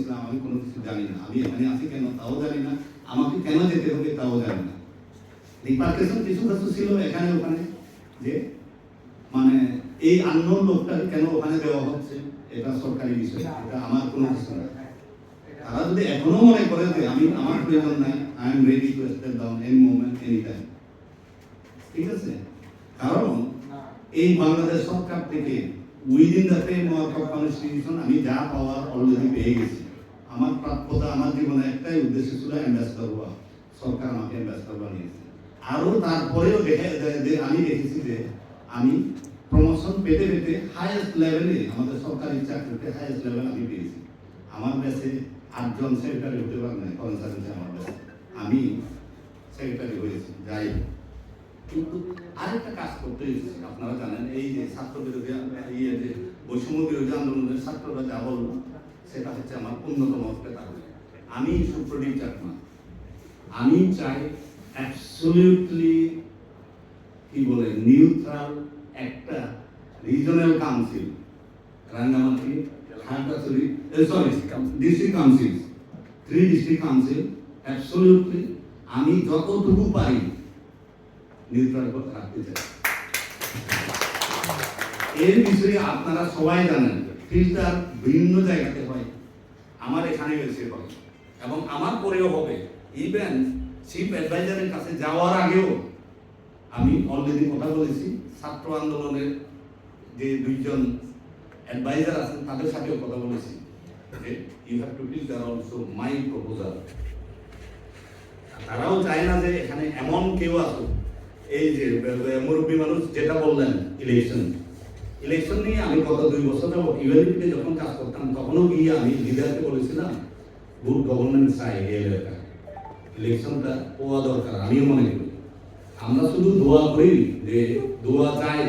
ইসলাম, আমি কোনো কিছু জানি না। আমি এখানে আছি কেন? তাও জানি না। আমাকে কেন যেতে হবে তাও জানি না। কিছু কিছু ছিল এখানে, ওখানে, যে মানে এই আন্দোলন লোকটাকে কেন ওখানে দেওয়া হচ্ছে? এটা সরকারি বিষয়, এটা আমার কোনো কিছু না। তারা যদি এখনও মনে করে যে আমি আমার প্রয়োজন নাই I am ready to step down any moment any time ঠিক আছে? কারণ এই বাংলাদেশ সরকার থেকে within the framework of constitution আমি যা পাওয়ার অলরেডি পেয়ে গেছি। আমার প্রাপ্যতা আমার জীবনে একটাই উদ্দেশ্য ছিল অ্যাম্বাসডার হওয়া। সরকার আমাকে অ্যাম্বাসডার বানিয়েছে। আরও তারপরেও দেখে আমি দেখেছি যে আমি প্রমোশন পেতে পেতে হাইয়েস্ট লেভেলে আমাদের সরকারি চাকরিতে হাইয়েস্ট লেভেল আমি পেয়েছি। আমার ব্যাচে আটজন সেক্রেটারি হতে পারে না কনসালটেন্সি আমার ব্যাচে আমি সেক্রেটারি হয়েছি, যাই। কিন্তু আরেকটা কাজ করতে আপনারা জানেন, এই যে ছাত্র বিরোধী ইয়ে যে বৈষম্য বিরোধী আন্দোলনের ছাত্ররা যা বলল সেটা হচ্ছে আমার অন্যতম কারণ আমি সুপ্রদীপ চাকমা আমি চাই অ্যাবসলিউটলি কি বলে নিউট্রাল একটা regional council sorry district council three district council absolutely আমি যতটুকু পারি নিউট্রাল রাখতে চাই। এর বিষয়ে আপনারা সবাই জানেন। ফিল্টার ভিন্ন জায়গাতে হয়। আমার এখানে এসে হয় এবং আমার পরেও হবে। ইভেন চিফ অ্যাডভাইজারের কাছে যাওয়ার আগেও আমি অলরেডি কথা বলেছি, ছাত্র আন্দোলনের যে দুইজন অ্যাডভাইজার আছেন, তাদের সাথেও কথা বলেছি you have to filter also my proposal তারাও চায় না যে, এখানে এমন কেউ আসুক। এই যে, মুরব্বী মানুষ যেটা বললেন ইলেকশন ইলেকশন নিয়ে আমি গত দুই বছর যাবত ইউএনপিতে যখন কাজ করতাম, তখনও গিয়ে আমি লিডারকে বলেছিলাম গুড গভর্নমেন্ট চাই এই এলাকায় ইলেকশনটা হওয়া দরকার, আমিও মনে করি। আমরা শুধু দোয়া করি যে, দোয়া চাই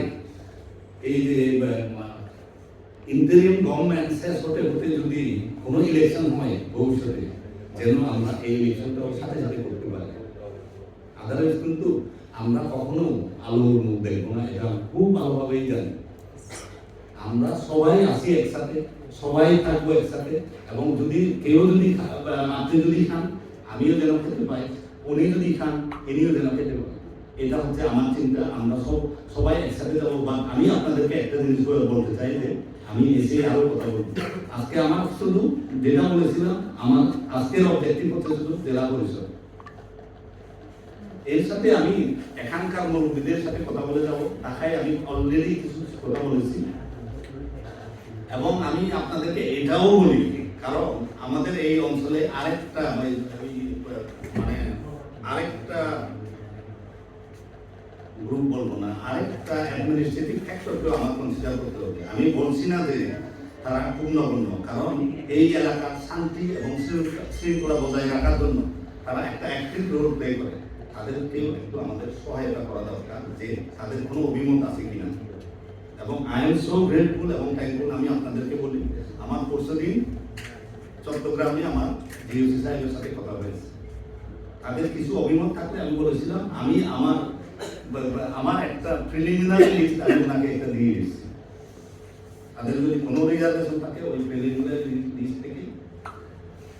এই যে ইন্টারিম গভর্নমেন্ট শেষ হতে হতে যদি কোনো ইলেকশন হয় ভবিষ্যতে, যেন আমরা এই ইলেকশনটাও সাথে সাথে করতে পারি। আদারওয়াইজ কিন্তু আমরা কখনো আলোর মুখ দেখব না, এটা খুব ভালোভাবেই জানি। আমরা সবাই আসি একসাথে, সবাই থাকব একসাথে, এবং যদি কেউ যদি আপনি যদি খান, আমিও যেন খেতে পাই, উনি যদি খান ইনিও যেন খেতে পাই এটা হচ্ছে আমার চিন্তা, আমরা সব, সবাই একসাথে যাব, বা আমি আপনাদেরকে একটা জিনিস বলে বলতে চাই যে, আমি এসে আরও কথা বলব আজকে আমার শুধু যেটা বলেছিলাম, আমার আজকের অবজেক্টিভ হচ্ছে শুধু জেলা পরিষদ। এর সাথে আমি এখানকার মুরব্বীদের সাথে কথা বলে যাব ঢাকায় আমি অলরেডি কিছু কথা বলেছি। এবং আমি আপনাদেরকে এটাও বলি কারণ আমাদের এই অঞ্চলে আরেকটা ওই, মানে আরেকটা গ্রুপ বলব না আরেকটা অ্যাডমিনিস্ট্রেটিভ ফ্যাক্টরকেও আমার কনসিডার করতে হবে। আমি বলছি না যে তারা পূর্ণগণ্য কারণ এই এলাকার শান্তি এবং শৃঙ্খলা- শৃঙ্খলা বজায় রাখার জন্য তারা একটা অ্যাক্টিভ রোল প্লে করে। তাদেরকেও একটু আমাদের সহায়তা করা দরকার যে তাদের কোনো অভিমত আছে কিনা। এবং আই এম সো গ্রেটফুল এবং থ্যাঙ্কফুল আমি আপনাদেরকে বলি, আমার পরশু দিন চট্টগ্রামে আমার ডিওসি সাহেবের সাথে কথা হয়েছে। তাদের কিছু অভিমত থাকলে আমি বলেছিলাম, আমি আমার আমার একটা প্রিলিমিনারি লিস্ট আমি ওনাকে একটা দিয়ে এসেছি তাদের যদি কোনো রিজার্ভেশন থাকে, ওই প্রিলিমিনারি লিস্ট থেকে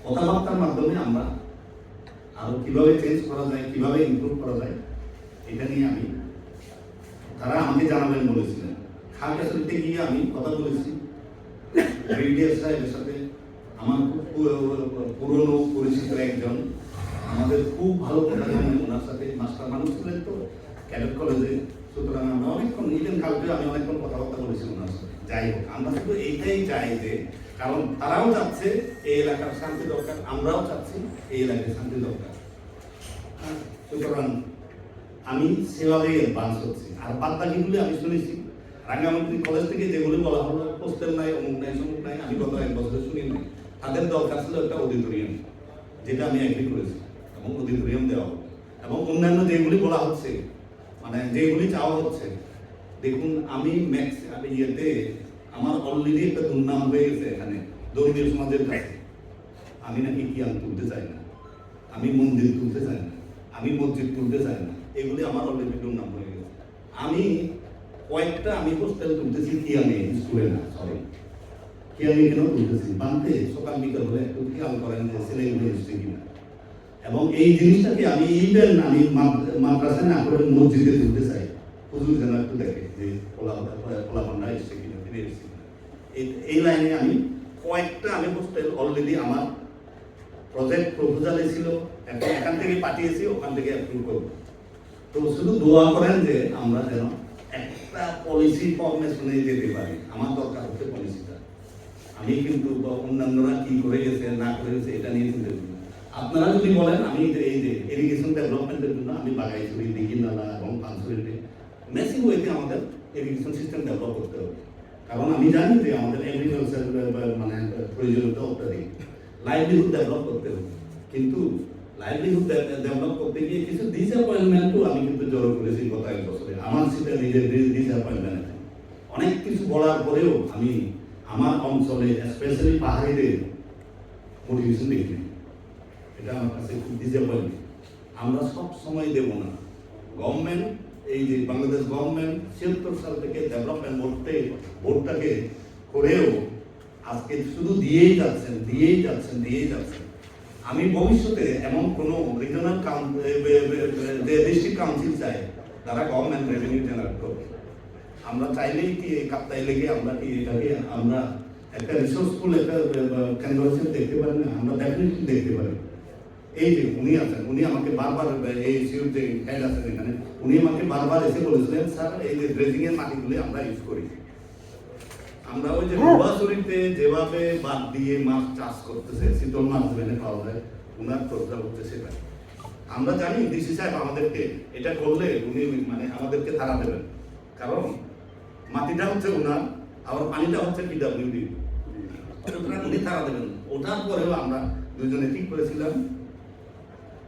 কথাবার্তার মাধ্যমে আমরা আরও কীভাবে চেঞ্জ করা যায়, কীভাবে ইমপ্রুভ করা যায়, এটা নিয়ে আমি, তারা আমাকে জানাবেন বলেছিলেন। খাগড়াছড়িতে গিয়ে আমি কথা বলেছি। ব্রিগেডিয়ার সাহেবের সাথে। আমার খুব পুরনো পরিচিত একজন। আমাদের খুব ভালো কথা জানেন ওনার সাথে। মাস্টার মানুষ ছিলেন তো, ক্যাডেট কলেজে। সুতরাং আমরা অনেকক্ষণ ইভেন কালকে, আমি অনেকক্ষণ কথাবার্তা বলেছি ওনার সাথে। যাই হোক, আমরা শুধু এইটাই চাই যে, কারণ তারাও চাচ্ছে, এই এলাকার শান্তি দরকার, আমরাও চাচ্ছি, এই এলাকায় শান্তি দরকার। সুতরাং আমি সেভাবেই অ্যাডভান্স হচ্ছি। আর বাদ বাকিগুলি আমি শুনেছি। রাঙ্গামাটি কলেজ থেকে যেগুলি বলা হলো হোস্টেল নাই, অমুক নাই সমুক নাই, আমি গত এক বছরে শুনি নাই। তাদের দরকার ছিল একটা অডিটোরিয়াম যেটা আমি এগ্রি করেছি, এবং অডিটোরিয়াম দেওয়া এবং অন্যান্য যেগুলি বলা হচ্ছে মানে যেগুলি চাওয়া হচ্ছে, দেখুন, আমি ম্যাক্স ইয়েতে আমার অলরেডি একটা দুর্নাম হয়ে গেছে এখানে, ধর্মীয় সমাজের কাছে। আমি নাকি কি আমি তুলতে চাই না? আমি মন্দির তুলতে চাই না, আমি মসজিদ তুলতে চাই না, এগুলি আমার অলরেডি দুর্নাম হয়ে গেছে। আমি কয়েকটা আমি হোস্টেল তুলতেছি আমি স্কুলে না সরি আমি কেন বলতেছি বানতে, সকাল বিকাল হলে একটু খেয়াল করেন যে ছেলেগুলো এসছে কিনা। এবং এই জিনিসটাকে আমি ইভেন আমি মাদ- মাদ্রাসায় না করে মসজিদে তুলতে চাই। হুজুর যেন একটু দেখে যে পোলা পোলাপান্ডা এসছে কিনা, ফিরে এসছে কিনা। এই- লাইনে আমি কয়েকটা আমি হোস্টেল অলরেডি আমার প্রজেক্ট প্রপোজালে ছিল, এখান থেকে পাঠিয়েছি, ওখান থেকে অ্যাপ্রুভ করব। তো শুধু দোয়া করেন যে আমরা যেন একটা পলিসি ফর্মেশনে যেতে পারি। আমার দরকার হচ্ছে পলিসিটা আমি কিন্তু অন্যান্যরা কি করে গেছে, না করে গেছে, এটা নিয়ে চিন্তা করি আপনারা যদি বলেন, আমি এই যে ইরিগেশন ডেভেলপমেন্টের জন্য আমি বাগাইছড়ি দিঘি নালা এবং পানসুরিতে মেসিভ ওয়েতে আমাদের ইরিগেশন সিস্টেম ডেভেলপ করতে হবে। কারণ আমি জানি যে আমাদের এগ্রিকালচার মানে প্রয়োজনীয়তা অত্যাধিক। লাইভলিহুড ডেভেলপ করতে হবে। কিন্তু লাইভলিহুড ডেভেলপ করতে গিয়ে কিছু ডিসঅ্যাপয়েন্টমেন্টও আমি করেছি গত এক বছরে। আমার সেটা নিজের ডিসঅ্যাপয়েন্টমেন্ট অনেক কিছু বলার পরেও আমি আমার অঞ্চলে স্পেশালি পাহাড়িদের মোটিভেশন দেখি এটা আমার কাছে খুব ডিসঅ্যাপয়েন্ট আমরা সব সময় দেব না। গভর্নমেন্ট, এই যে বাংলাদেশ গভর্নমেন্ট ছিয়াত্তর সাল থেকে ডেভেলপমেন্ট বোর্ডে বোর্ডটাকে করেও আজকে শুধু দিয়েই যাচ্ছেন দিয়েই যাচ্ছেন দিয়েই যাচ্ছেন। আমি ভবিষ্যতে এমন কোনো রিজনাল ডিস্ট্রিক্ট কাউন্সিল চাই তারা গভর্নমেন্ট রেভিনিউ জেনারেট করবে। আমরা চাইলেই কি এই কাপ্তাই লেগে আমরা কি এটাকে আমরা একটা রিসোর্সফুল একটা কেন্দ্র হিসেবে দেখতে পারি না? আমরা ডেফিনেটলি দেখতে পারি। এই যে উনি আছেন, উনি আমাকে বারবার এই সিউর যে হেড আছেন এখানে। উনি আমাকে বারবার এসে বলেছিলেন, স্যার, এই যে ড্রেজিং এর মাটিগুলি আমরা ইউজ করি। আমরা ওই যে রুবাচুরিতে যেভাবে বাদ দিয়ে মাছ চাষ করতেছে শীতল মাছ ভেনে পাওয়া যায় উনার প্রোগ্রাম হচ্ছে সেটা আমরা জানি ডিসি সাহেব আমাদেরকে এটা করলে উনি মানে আমাদেরকে তারা দেবেন। কারণ মাটিটা হচ্ছে উনার আবার পানিটা হচ্ছে পিডাব্লিউডি সুতরাং উনি তারা দেবেন। ওঠার পরেও আমরা দুজনে ঠিক করেছিলাম।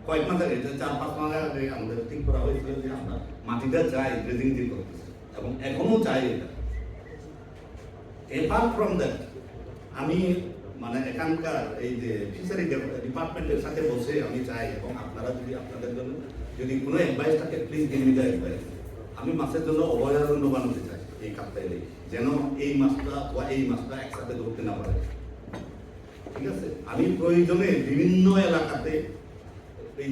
কয়েক মাস আগে চার পাঁচ মাস আগে আমাদের ঠিক করা হয়েছিল যে আমরা মাটিটা চাই ড্রেজিং দিয়ে করতেছি। এবং এখনও চাই এটা। এপার্ট ফ্রম দ্যাট আমি মানে এখানকার এই যে ফিশারি ডিপার্টমেন্টের সাথে বসে আমি চাই এবং আপনারা যদি আপনাদের জন্য যদি কোনো অ্যাডভাইস থাকে প্লিজ মি দ্য অ্যাডভাইস আমি মাছের জন্য অভয়ারণ্য বানাতে চাই এই কাপ্তাইলে, যেন এই মাছটা বা এই মাছটা একসাথে ধরতে না পারে। ঠিক আছে? আমি প্রয়োজনে বিভিন্ন এলাকাতে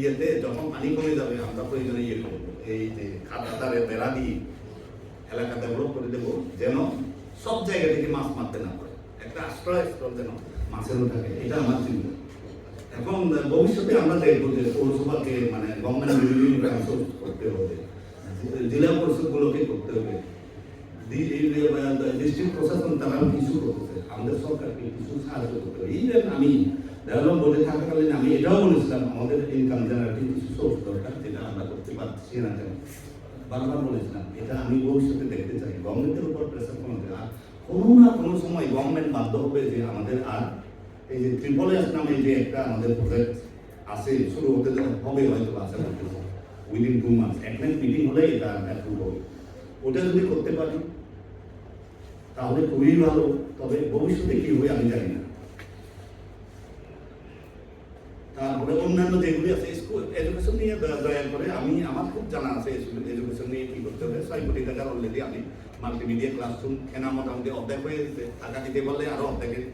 ইয়েতে যখন পানি কমে যাবে, আমরা প্রয়োজনে ইয়ে করব। এই যে খাতাদারের বেড়া দিয়ে এলাকা ডেভেলপ করে দেবো, যেন সব জায়গা থেকে মাছ মারতে না পারে। একটা আশ্রয়স্থল যেন মাছেরও থাকে, এটা আমার চিন্তা। এখন ভবিষ্যতে আমরা দেখব যে পৌরসভাকে মানে গভর্নমেন্ট করতে হবে, জেলা পরিষদগুলোকে করতে হবে। ডিস্ট্রিক্ট প্রশাসন তারাও কিছু করতেছে, আমাদের সরকারকে কিছু সাহায্য করতে হবে। ইভেন আমি ডেভেলপ বোর্ডে থাকাকালীন আমি এটাও বলেছিলাম, আমাদের ইনকাম জেনারেটিং কিছু সোর্স দরকার, যেটা আমরা করতে পারছি না কেন? বারবার বলেছিলাম, এটা আমি ভবিষ্যতে দেখতে চাই। গভর্নমেন্টের উপর প্রেসার কমাতে আর কোনো না কোনো সময় গভর্নমেন্ট বাধ্য হবে যে আমাদের আর এই যে ট্রিপল এস নামে যে একটা আমাদের প্রজেক্ট আছে, শুরু হতে হবে, হয়তো আশা করতেছি উইদিন টু মান্থস একদিন মিটিং হলে এটা অ্যাপ্রুভ হবে। ওটা যদি করতে পারি, তাহলে খুবই ভালো। তবে ভবিষ্যতে কি হবে আমি জানি না। তারপরে অন্যান্য যেগুলি আছে, স্কুল এডুকেশন নিয়ে দয়া- করে আমি, আমার খুব জানা আছে এডুকেশন নিয়ে কি করতে হবে। ছয় কোটি টাকার অলরেডি আমি মাল্টিমিডিয়া ক্লাসরুম কেনা মোটামুটি অর্ধেক হয়ে গেছে। টাকা দিতে বললে আরও অর্ধেকের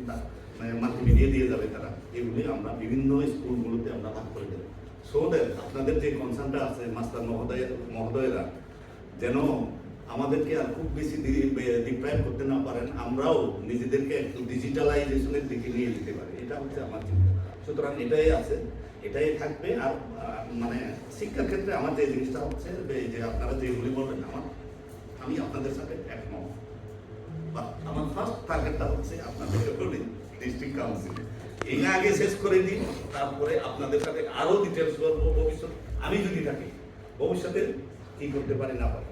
মাল্টিমিডিয়া দিয়ে যাবে তারা। এগুলি আমরা বিভিন্ন স্কুলগুলোতে আমরা ভাগ করে দেবো। সো দ্যাট আপনাদের যে কনসার্নটা আছে, মাস্টার মহোদয় মহোদয়রা, যেন আমাদেরকে আর খুব বেশি ডিপ্রাইভ করতে না পারেন, আমরাও নিজেদেরকে একটু ডিজিটালাইজেশনের দিকে নিয়ে যেতে পারি। এটা হচ্ছে আমার চিন্তা। সুতরাং এটাই আছে, এটাই থাকবে। আর মানে শিক্ষার ক্ষেত্রে আমার যে জিনিসটা হচ্ছে যে- আপনারা যেগুলি বলবেন, আমার, আমি আপনাদের সাথে একমত। বা আমার ফার্স্ট টার্গেটটা হচ্ছে আপনাদের বলি ডিস্ট্রিক্ট কাউন্সিল এই আগে শেষ করে দিন, তারপরে আপনাদের সাথে আরও ডিটেলস বলব ভবিষ্যৎ। আমি যদি থাকি, ভবিষ্যতে কি করতে পারি না পারি,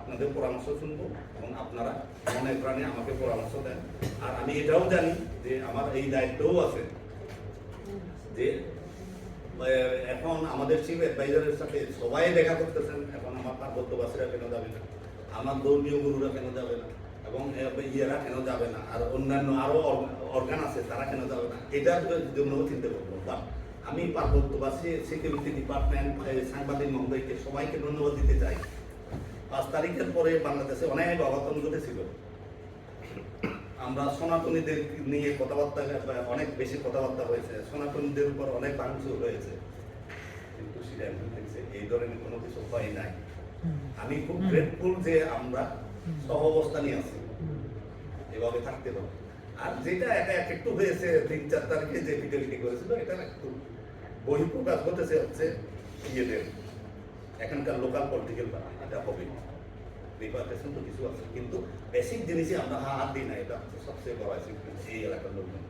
আপনাদের পরামর্শ শুনব এবং আপনারা মনে প্রাণে আমাকে পরামর্শ দেন। আর আমি এটাও জানি যে আমার এই দায়িত্বও আছে যে এখন আমাদের চিফ অ্যাডভাইজারের সাথে সবাই দেখা করতেছেন, এখন আমার পার্বত্যবাসীরা কেন যাবে না? আমার ধর্মীয় গুরুরা কেন যাবে না? এবং ইয়েরা কেন যাবে না? আর অন্যান্য আরও অর্গান আছে, তারা কেন যাবে না? এটার জন্য চিন্তা করব বাট আমি পার্বত্যবাসী সিকিউরিটি ডিপার্টমেন্ট সাংবাদিক মহোদয়কে সবাইকে ধন্যবাদ দিতে চাই। পাঁচ তারিখের পরে বাংলাদেশে অনেক অঘটন ঘটেছিল। সনাতনীদের নিয়ে কথাবার্তা অনেক বেশি কথাবার্তা হয়েছে। সনাতনীদের উপর অনেক ভাঙচুর হয়েছে। কিন্তু এই ধরনের কোনো কিছু হয় নাই। আমি খুব গ্রেটফুল যে আমরা সহ অবস্থানে আছি। এভাবে থাকতে হবে। আর যেটা একা এক একটু হয়েছে তিন চার তারিখে যে ভিডিওটি করেছিল এটা একটু বহিঃপ্রকাশ হতেছে হচ্ছে ইয়েদের। এখানকার লোকাল পলিটিক্যাল এটা হবে রিপার্টেশন কিছু আছে। কিন্তু বেসিক জিনিসই আমরা হাত দিই না, এটা হচ্ছে সবচেয়ে বড় আছে এই এলাকার লোকজন।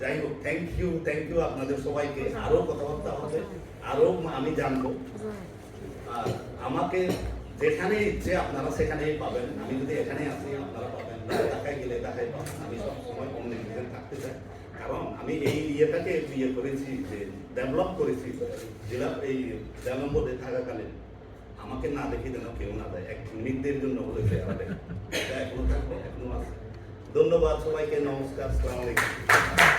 যাই হোক থ্যাংক ইউ থ্যাংক ইউ আপনাদের সবাইকে। আরও কথাবার্তা হবে, আরও আমি জানব। আমাকে যেখানে ইচ্ছে আপনারা সেখানেই পাবেন। আমি যদি এখানে আসি আপনারা পাবেন। ঢাকায় গেলে ঢাকায় পাবেন। আমি সবসময় কমিউনিকেশন থাকতে চাই। কারণ আমি এই ইয়েটাকে ইয়ে করেছি যে ডেভেলপ করেছি, জেলা, এই জেলা বোর্ডে থাকাকালীন। আমাকে না দেখে যেন কেউ না দেয়। এক মিনিটদের জন্য বলে বলেছে আমাদের এখনও থাকবে, এখনও আছে। ধন্যবাদ সবাইকে, নমস্কার সালাম আলাইকুম।